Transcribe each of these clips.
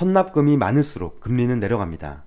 선납금이 많을수록 금리는 내려갑니다.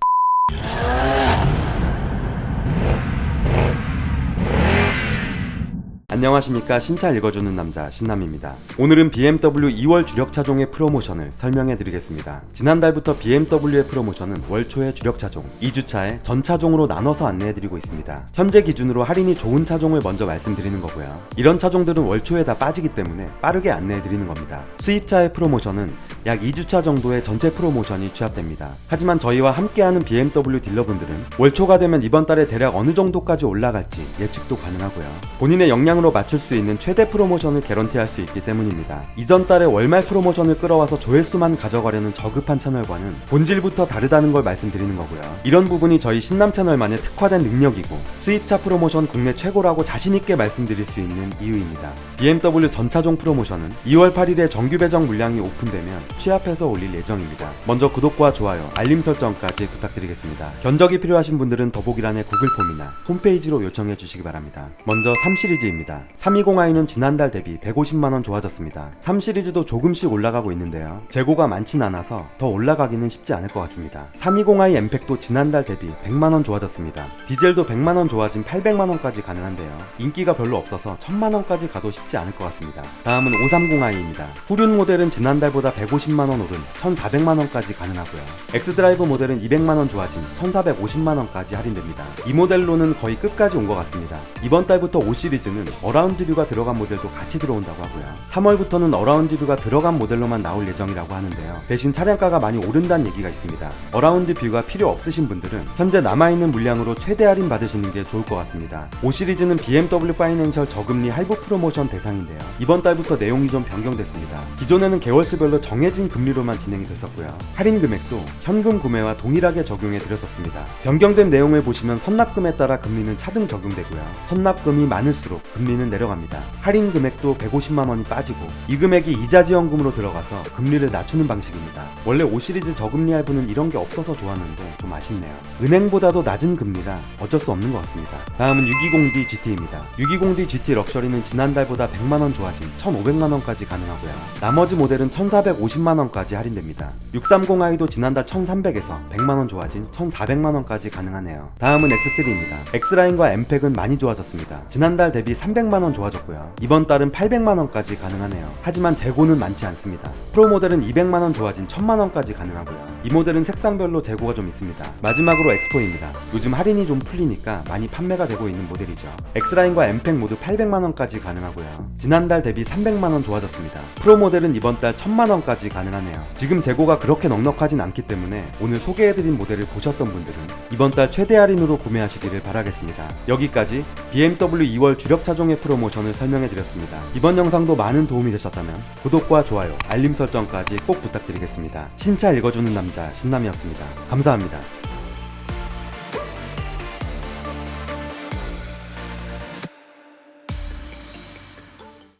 안녕하십니까 신차 읽어주는 남자 신남입니다. 오늘은 BMW 2월 주력 차종의 프로모션을 설명해 드리겠습니다. 지난달부터 BMW의 프로모션은 월초의 주력 차종, 2주차에 전 차종으로 나눠서 안내해 드리고 있습니다. 현재 기준으로 할인이 좋은 차종을 먼저 말씀드리는 거고요. 이런 차종들은 월초에 다 빠지기 때문에 빠르게 안내해 드리는 겁니다. 수입차의 프로모션은 약 2주차 정도의 전체 프로모션이 취합됩니다. 하지만 저희와 함께하는 BMW 딜러분들은 월초가 되면 이번 달에 대략 어느 정도까지 올라갈지 예측도 가능하고요. 본인의 역량으로 맞출 수 있는 최대 프로모션을 개런티할 수 있기 때문입니다. 이전 달에 월말 프로모션을 끌어와서 조회수만 가져가려는 저급한 채널과는 본질부터 다르다는 걸 말씀드리는 거고요. 이런 부분이 저희 신남 채널만의 특화된 능력이고 수입차 프로모션 국내 최고라고 자신있게 말씀드릴 수 있는 이유입니다. BMW 전차종 프로모션은 2월 8일에 정규 배정 물량이 오픈되면 취합해서 올릴 예정입니다. 먼저 구독과 좋아요, 알림 설정까지 부탁드리겠습니다. 견적이 필요하신 분들은 더보기란의 구글 폼이나 홈페이지로 요청해 주시기 바랍니다. 먼저 3시리즈입니다. 320i는 지난달 대비 150만원 좋아졌습니다. 3 시리즈도 조금씩 올라가고 있는데요. 재고가 많진 않아서 더 올라가기는 쉽지 않을 것 같습니다. 320i 엠팩도 지난달 대비 100만원 좋아졌습니다. 디젤도 100만원 좋아진 800만원까지 가능한데요. 인기가 별로 없어서 1000만원까지 가도 쉽지 않을 것 같습니다. 다음은 530i입니다. 후륜 모델은 지난달보다 150만원 오른 1400만원까지 가능하고요. 엑스드라이브 모델은 200만원 좋아진 1450만원까지 할인됩니다. 이 모델로는 거의 끝까지 온 것 같습니다. 이번 달부터 5 시리즈는 어라운드 뷰가 들어간 모델도 같이 들어온다고 하고요. 3월부터는 어라운드 뷰가 들어간 모델로만 나올 예정이라고 하는데요. 대신 차량가가 많이 오른다는 얘기가 있습니다. 어라운드 뷰가 필요 없으신 분들은 현재 남아있는 물량으로 최대 할인 받으시는 게 좋을 것 같습니다. 5 시리즈는 BMW 파이낸셜 저금리 할부 프로모션 대상인데요. 이번 달부터 내용이 좀 변경됐습니다. 기존에는 개월수별로 정해진 금리로만 진행이 됐었고요. 할인 금액도 현금 구매와 동일하게 적용해 드렸었습니다. 변경된 내용을 보시면 선납금에 따라 금리는 차등 적용되고요. 선납금이 많을수록 금리 는 내려갑니다. 할인 금액도 150만 원이 빠지고 이 금액이 이자 지원금으로 들어가서 금리를 낮추는 방식입니다. 원래 5 시리즈 저금리 할부는 이런 게 없어서 좋았는데 좀 아쉽네요. 은행보다도 낮은 금리라 어쩔 수 없는 것 같습니다. 다음은 620D GT입니다. 620D GT 럭셔리는 지난달보다 100만 원 좋아진 1,500만 원까지 가능하고요. 나머지 모델은 1,450만 원까지 할인됩니다. 630i도 지난달 1,300에서 100만 원 좋아진 1,400만 원까지 가능하네요. 다음은 X3입니다. X라인과 엠팩은 많이 좋아졌습니다. 지난달 대비 300 만원 좋아졌고요. 이번 달은 800만 원까지 가능하네요. 하지만 재고는 많지 않습니다. 프로 모델은 200만 원 좋아진 1000만 원까지 가능하고요. 이 모델은 색상별로 재고가 좀 있습니다. 마지막으로 엑스포입니다. 요즘 할인이 좀 풀리니까 많이 판매가 되고 있는 모델이죠. X라인과 엠팩 모두 800만 원까지 가능하고요. 지난달 대비 300만 원 좋아졌습니다. 프로 모델은 이번 달 1000만 원까지 가능하네요. 지금 재고가 그렇게 넉넉하진 않기 때문에 오늘 소개해드린 모델을 보셨던 분들은 이번 달 최대 할인으로 구매하시기를 바라겠습니다. 여기까지 BMW 2월 주력 차종의 프로모션을 설명해드렸습니다. 이번 영상도 많은 도움이 되셨다면 구독과 좋아요, 알림 설정까지 꼭 부탁드리겠습니다. 신차 읽어주는 남자 신남이었습니다. 감사합니다.